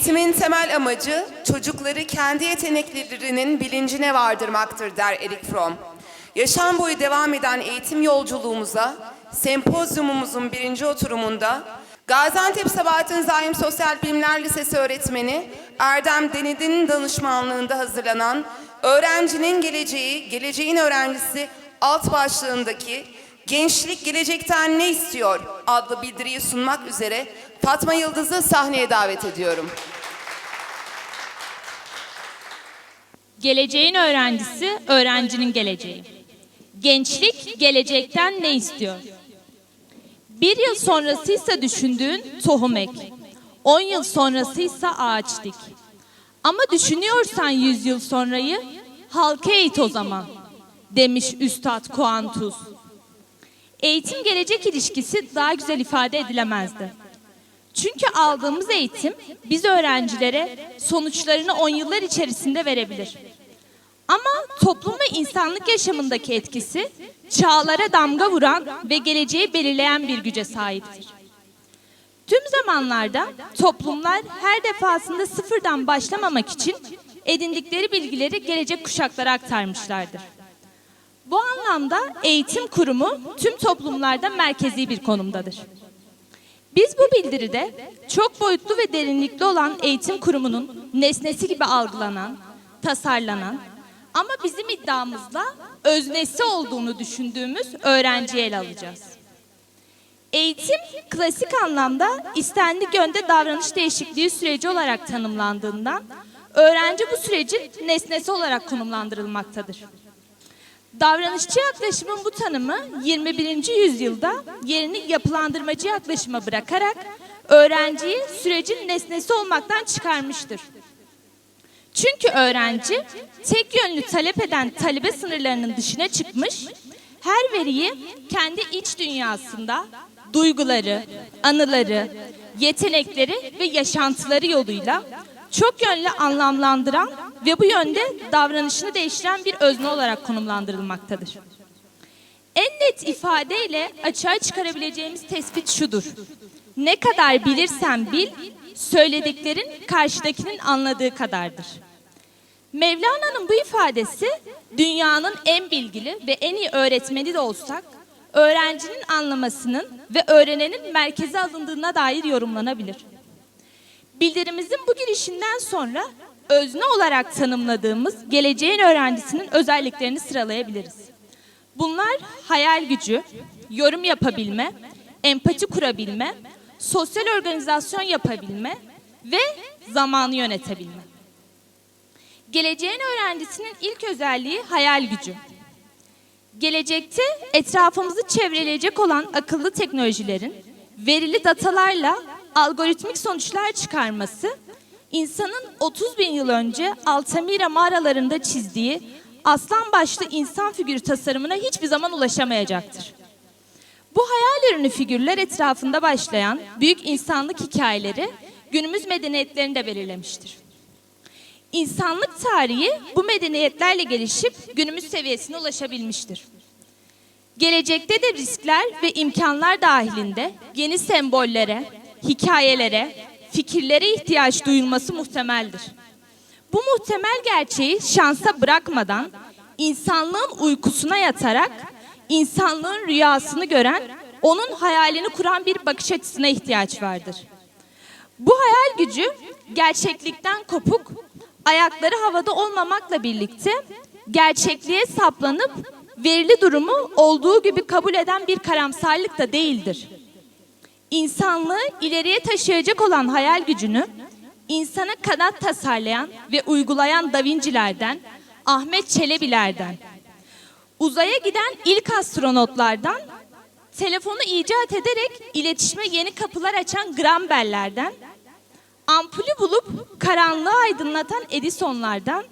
Eğitimin temel amacı çocukları kendi yeteneklerinin bilincine vardırmaktır der Erik Fromm. Yaşam boyu devam eden eğitim yolculuğumuza sempozyumumuzun birinci oturumunda Gaziantep Sabahattin Zaim Sosyal Bilimler Lisesi öğretmeni Erdem Denid'in danışmanlığında hazırlanan Öğrencinin Geleceği, Geleceğin Öğrencisi alt başlığındaki Gençlik Gelecekten Ne İstiyor adlı bildiriyi sunmak üzere Fatma Yıldız'ı sahneye davet ediyorum. Geleceğin öğrencisi, öğrencinin geleceği. Gençlik gelecekten ne istiyor? Bir yıl sonrasıysa düşündüğün tohum ek. On yıl sonrasıysa ağaç dik. Ama düşünüyorsan yüz yıl sonrayı halka eğit o zaman demiş Üstad Kuantus. Eğitim gelecek ilişkisi daha güzel ifade edilemezdi. Çünkü aldığımız eğitim biz öğrencilere sonuçlarını on yıllar içerisinde verebilir. Ama toplum ve insanlık yaşamındaki etkisi çağlara damga vuran ve geleceği belirleyen bir güce sahiptir. Tüm zamanlarda toplumlar her defasında sıfırdan başlamamak için edindikleri bilgileri gelecek kuşaklara aktarmışlardır. Bu anlamda eğitim kurumu tüm toplumlarda merkezi bir konumdadır. Biz bu bildiride çok boyutlu ve derinlikli olan eğitim kurumunun nesnesi gibi algılanan, tasarlanan ama bizim iddiamızla öznesi olduğunu düşündüğümüz öğrenciyi ele alacağız. Eğitim klasik anlamda istendik yönde davranış değişikliği süreci olarak tanımlandığından öğrenci bu sürecin nesnesi olarak konumlandırılmaktadır. Davranışçı yaklaşımın bu tanımı 21. yüzyılda yerini yapılandırmacı yaklaşıma bırakarak öğrenciyi sürecin nesnesi olmaktan çıkarmıştır. Çünkü öğrenci tek yönlü talep eden talebe sınırlarının dışına çıkmış, her veriyi kendi iç dünyasında duyguları, anıları, yetenekleri ve yaşantıları yoluyla çok yönlü anlamlandıran ve bu yönde davranışını değiştiren bir özne olarak konumlandırılmaktadır. En net ifadeyle açığa çıkarabileceğimiz tespit şudur. Ne kadar bilirsen bil, söylediklerin karşıdakinin anladığı kadardır. Mevlana'nın bu ifadesi dünyanın en bilgili ve en iyi öğretmeni de olsak, öğrencinin anlamasının ve öğrenenin merkeze alındığına dair yorumlanabilir. Bildirimizin bu girişinden sonra özne olarak tanımladığımız geleceğin öğrencisinin özelliklerini sıralayabiliriz. Bunlar hayal gücü, yorum yapabilme, empati kurabilme, sosyal organizasyon yapabilme ve zamanı yönetebilme. Geleceğin öğrencisinin ilk özelliği hayal gücü. Gelecekte etrafımızı çevreleyecek olan akıllı teknolojilerin verili datalarla algoritmik sonuçlar çıkarması, insanın 30 bin yıl önce Altamira mağaralarında çizdiği aslan başlı insan figürü tasarımına hiçbir zaman ulaşamayacaktır. Bu hayal ürünü figürler etrafında başlayan büyük insanlık hikayeleri günümüz medeniyetlerini de belirlemiştir. İnsanlık tarihi bu medeniyetlerle gelişip günümüz seviyesine ulaşabilmiştir. Gelecekte de riskler ve imkanlar dahilinde yeni sembollere, hikayelere, fikirlere ihtiyaç duyulması muhtemeldir. Bu muhtemel gerçeği şansa bırakmadan insanlığın uykusuna yatarak insanlığın rüyasını gören, onun hayalini kuran bir bakış açısına ihtiyaç vardır. Bu hayal gücü gerçeklikten kopuk, ayakları havada olmamakla birlikte gerçekliğe saplanıp verili durumu olduğu gibi kabul eden bir karamsarlık da değildir. İnsanlığı ileriye taşıyacak olan hayal gücünü insana kanat tasarlayan ve uygulayan Da Vinci'lerden, Ahmet Çelebi'lerden, uzaya giden ilk astronotlardan, telefonu icat ederek iletişime yeni kapılar açan Grambellerden, ampulü bulup karanlığı aydınlatan Edison'lardan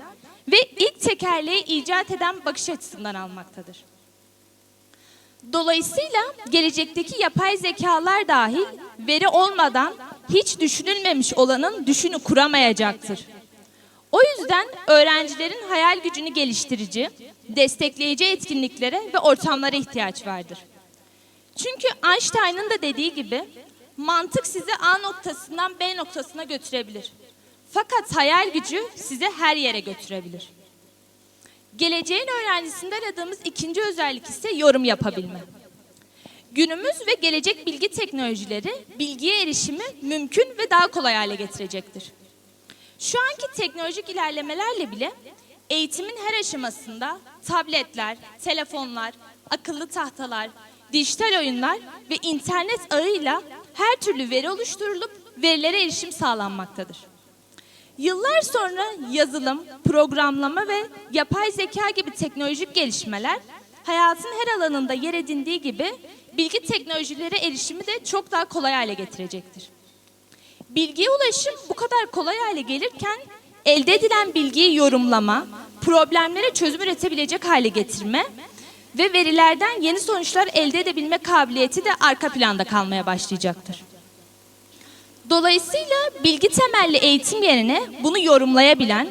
ve ilk tekerleği icat eden bakış açısından almaktadır. Dolayısıyla gelecekteki yapay zekalar dahil veri olmadan hiç düşünülmemiş olanın düşünü kuramayacaktır. O yüzden öğrencilerin hayal gücünü geliştirici, destekleyici etkinliklere ve ortamlara ihtiyaç vardır. Çünkü Einstein'ın da dediği gibi mantık sizi A noktasından B noktasına götürebilir. Fakat hayal gücü sizi her yere götürebilir. Geleceğin öğrencisinde aradığımız ikinci özellik ise yorum yapabilme. Günümüz ve gelecek bilgi teknolojileri bilgiye erişimi mümkün ve daha kolay hale getirecektir. Şu anki teknolojik ilerlemelerle bile eğitimin her aşamasında tabletler, telefonlar, akıllı tahtalar, dijital oyunlar ve internet ağıyla her türlü veri oluşturulup verilere erişim sağlanmaktadır. Yıllar sonra yazılım, programlama ve yapay zeka gibi teknolojik gelişmeler hayatın her alanında yer edindiği gibi bilgi teknolojilere erişimi de çok daha kolay hale getirecektir. Bilgiye ulaşım bu kadar kolay hale gelirken elde edilen bilgiyi yorumlama, problemlere çözüm üretebilecek hale getirme ve verilerden yeni sonuçlar elde edebilme kabiliyeti de arka planda kalmaya başlayacaktır. Dolayısıyla bilgi temelli eğitim yerine bunu yorumlayabilen,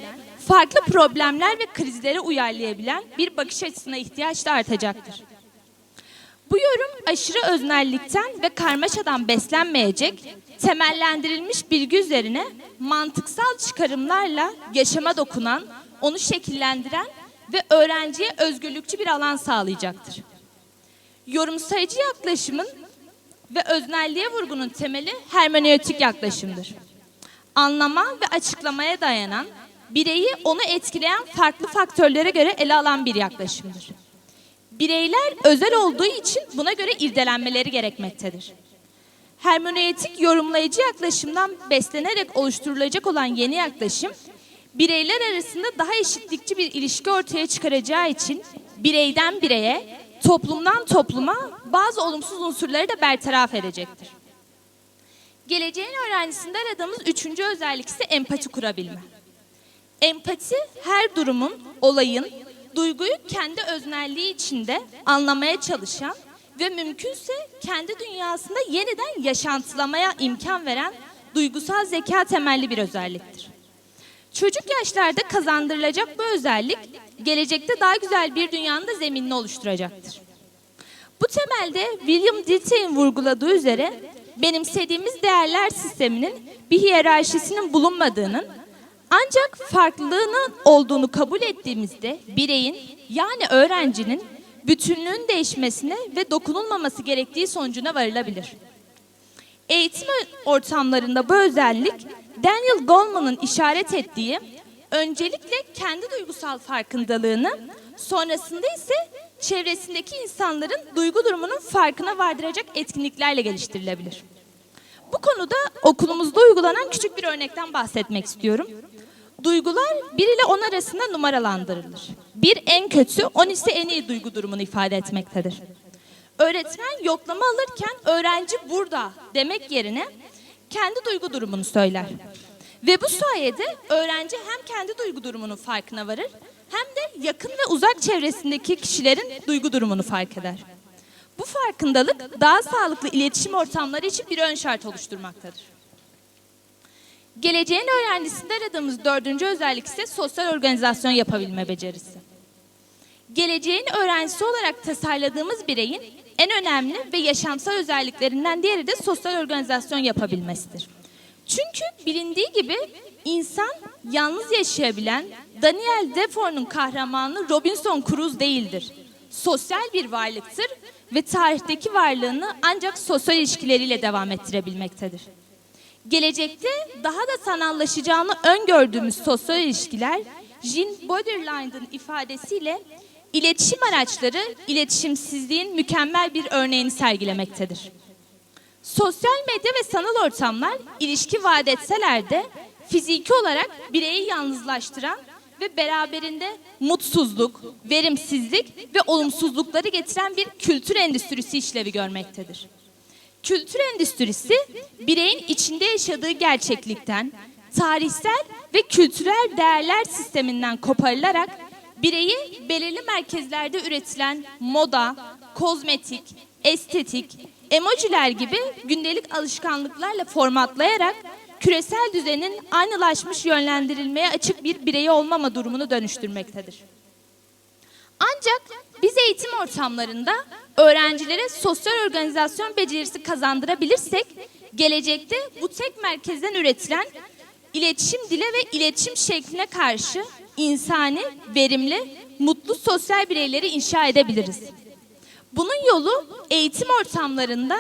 farklı problemler ve krizlere uyarlayabilen bir bakış açısına ihtiyaç da artacaktır. Bu yorum aşırı öznellikten ve karmaşadan beslenmeyecek, temellendirilmiş bilgi üzerine mantıksal çıkarımlarla yaşama dokunan, onu şekillendiren ve öğrenciye özgürlükçü bir alan sağlayacaktır. Yorumsayıcı yaklaşımın ve öznelliğe vurgunun temeli hermeneutik yaklaşımdır. Anlama ve açıklamaya dayanan, bireyi onu etkileyen farklı faktörlere göre ele alan bir yaklaşımdır. Bireyler özel olduğu için buna göre irdelenmeleri gerekmektedir. Hermeneutik yorumlayıcı yaklaşımdan beslenerek oluşturulacak olan yeni yaklaşım, bireyler arasında daha eşitlikçi bir ilişki ortaya çıkaracağı için bireyden bireye, toplumdan topluma bazı olumsuz unsurları da bertaraf edecektir. Geleceğin öğrencisinde aradığımız üçüncü özellik ise empati kurabilme. Empati her durumun, olayın, duyguyu kendi öznelliği içinde anlamaya çalışan ve mümkünse kendi dünyasında yeniden yaşantılamaya imkan veren duygusal zeka temelli bir özelliktir. Çocuk yaşlarda kazandırılacak bu özellik gelecekte daha güzel bir dünyanın da zeminini oluşturacaktır. Bu temelde William Dilthey'in vurguladığı üzere benimsediğimiz değerler sisteminin bir hiyerarşisinin bulunmadığının ancak farklılığının olduğunu kabul ettiğimizde bireyin yani öğrencinin bütünlüğün değişmesine ve dokunulmaması gerektiği sonucuna varılabilir. Eğitim ortamlarında bu özellik Daniel Goleman'ın işaret ettiği öncelikle kendi duygusal farkındalığını sonrasında ise çevresindeki insanların duygu durumunun farkına vardıracak etkinliklerle geliştirilebilir. Bu konuda okulumuzda uygulanan küçük bir örnekten bahsetmek istiyorum. Duygular 1 ile 10 arasında numaralandırılır. Bir en kötü, 10 ise en iyi duygu durumunu ifade etmektedir. Öğretmen yoklama alırken öğrenci burada demek yerine kendi duygu durumunu söyler. Ve bu sayede öğrenci hem kendi duygu durumunun farkına varır hem de yakın ve uzak çevresindeki kişilerin duygu durumunu fark eder. Bu farkındalık daha sağlıklı iletişim ortamları için bir ön şart oluşturmaktadır. Geleceğin öğrencisinde aradığımız dördüncü özellik ise sosyal organizasyon yapabilme becerisi. Geleceğin öğrencisi olarak tasarladığımız bireyin en önemli ve yaşamsal özelliklerinden diğeri de sosyal organizasyon yapabilmesidir. Çünkü bilindiği gibi insan yalnız yaşayabilen Daniel Defoe'nun kahramanı Robinson Crusoe değildir. Sosyal bir varlıktır ve tarihteki varlığını ancak sosyal ilişkileriyle devam ettirebilmektedir. Gelecekte daha da sanallaşacağını öngördüğümüz sosyal ilişkiler Jean Baudrillard'ın ifadesiyle iletişim araçları iletişimsizliğin mükemmel bir örneğini sergilemektedir. Sosyal medya ve sanal ortamlar ilişki vaat etseler de fiziki olarak bireyi yalnızlaştıran ve beraberinde mutsuzluk, verimsizlik ve olumsuzlukları getiren bir kültür endüstrisi işlevi görmektedir. Kültür endüstrisi bireyin içinde yaşadığı gerçeklikten, tarihsel ve kültürel değerler sisteminden koparılarak bireyi belirli merkezlerde üretilen moda, kozmetik, estetik, emojiler gibi gündelik alışkanlıklarla formatlayarak küresel düzenin aynılaşmış yönlendirilmeye açık bir birey olmama durumunu dönüştürmektedir. Ancak biz eğitim ortamlarında öğrencilere sosyal organizasyon becerisi kazandırabilirsek, gelecekte bu tek merkezden üretilen iletişim dile ve iletişim şekline karşı insani, verimli, mutlu sosyal bireyleri inşa edebiliriz. Bunun yolu eğitim ortamlarında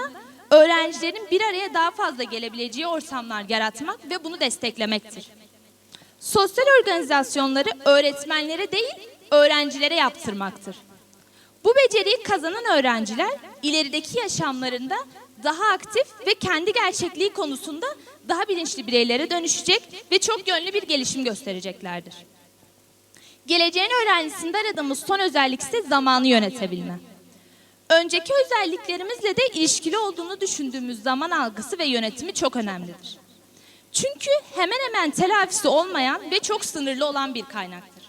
öğrencilerin bir araya daha fazla gelebileceği ortamlar yaratmak ve bunu desteklemektir. Sosyal organizasyonları öğretmenlere değil, öğrencilere yaptırmaktır. Bu beceriyi kazanan öğrenciler ilerideki yaşamlarında daha aktif ve kendi gerçekliği konusunda daha bilinçli bireylere dönüşecek ve çok yönlü bir gelişim göstereceklerdir. Geleceğin öğrencisinde aradığımız son özellik ise zamanı yönetebilme. Önceki özelliklerimizle de ilişkili olduğunu düşündüğümüz zaman algısı ve yönetimi çok önemlidir. Çünkü hemen hemen telafisi olmayan ve çok sınırlı olan bir kaynaktır.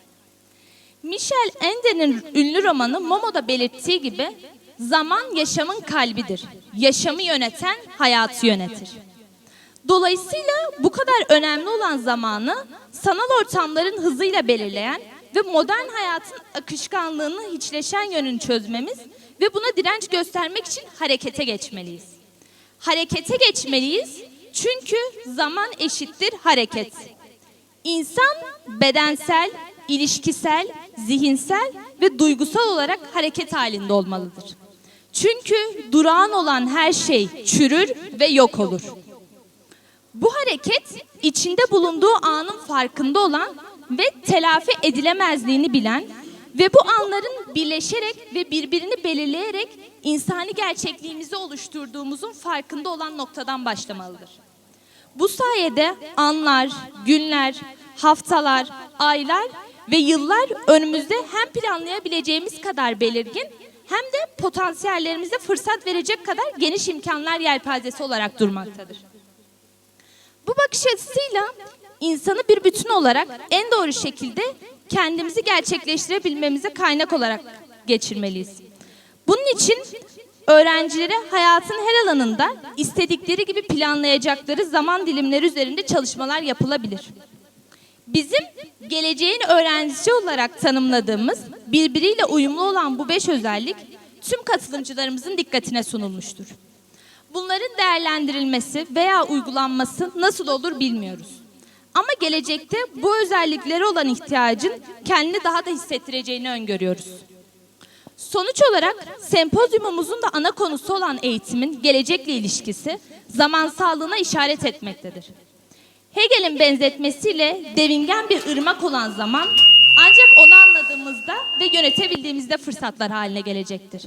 Michel Ende'nin ünlü romanı Momo'da belirttiği gibi zaman yaşamın kalbidir. Yaşamı yöneten hayatı yönetir. Dolayısıyla bu kadar önemli olan zamanı sanal ortamların hızıyla belirleyen ve modern hayatın akışkanlığını hiçleşen yönünü çözmemiz ve buna direnç göstermek için harekete geçmeliyiz. Harekete geçmeliyiz çünkü zaman eşittir hareket. İnsan bedensel, ilişkisel, zihinsel ve duygusal olarak hareket halinde olmalıdır. Çünkü durağan olan her şey çürür ve yok olur. Bu hareket içinde bulunduğu anın farkında olan ve telafi edilemezliğini bilen ve bu anların birleşerek ve birbirini belirleyerek insani gerçekliğimizi oluşturduğumuzun farkında olan noktadan başlamalıdır. Bu sayede anlar, günler, haftalar, aylar ve yıllar önümüzde hem planlayabileceğimiz kadar belirgin hem de potansiyellerimize fırsat verecek kadar geniş imkanlar yelpazesi olarak durmaktadır. Bu bakış açısıyla insanı bir bütün olarak en doğru şekilde kendimizi gerçekleştirebilmemize kaynak olarak geçirmeliyiz. Bunun için öğrencilere hayatın her alanında istedikleri gibi planlayacakları zaman dilimleri üzerinde çalışmalar yapılabilir. Bizim geleceğin öğrencisi olarak tanımladığımız birbiriyle uyumlu olan bu beş özellik tüm katılımcılarımızın dikkatine sunulmuştur. Bunların değerlendirilmesi veya uygulanması nasıl olur bilmiyoruz. Ama gelecekte bu özelliklere olan ihtiyacın kendini daha da hissettireceğini öngörüyoruz. Sonuç olarak sempozyumumuzun da ana konusu olan eğitimin gelecekle ilişkisi zaman sağlığına işaret etmektedir. Hegel'in benzetmesiyle devingen bir ırmak olan zaman ancak onu anladığımızda ve yönetebildiğimizde fırsatlar haline gelecektir.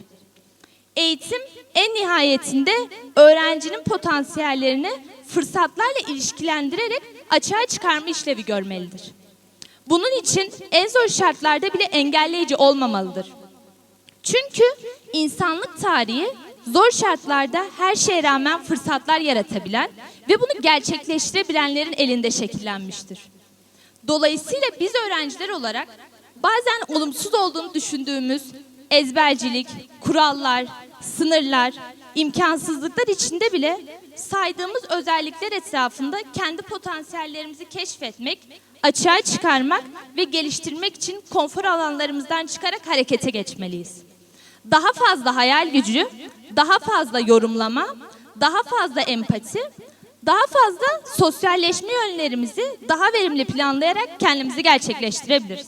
Eğitim en nihayetinde öğrencinin potansiyellerini fırsatlarla ilişkilendirerek açığa çıkarma işlevi görmelidir. Bunun için en zor şartlarda bile engelleyici olmamalıdır. Çünkü insanlık tarihi zor şartlarda her şeye rağmen fırsatlar yaratabilen ve bunu gerçekleştirebilenlerin elinde şekillenmiştir. Dolayısıyla biz öğrenciler olarak bazen olumsuz olduğunu düşündüğümüz ezbercilik, kurallar, sınırlar, imkansızlıklar içinde bile saydığımız özellikler etrafında kendi potansiyellerimizi keşfetmek, açığa çıkarmak ve geliştirmek için konfor alanlarımızdan çıkarak harekete geçmeliyiz. Daha fazla hayal gücü, daha fazla yorumlama, daha fazla empati, daha fazla sosyalleşme yönlerimizi daha verimli planlayarak kendimizi gerçekleştirebiliriz.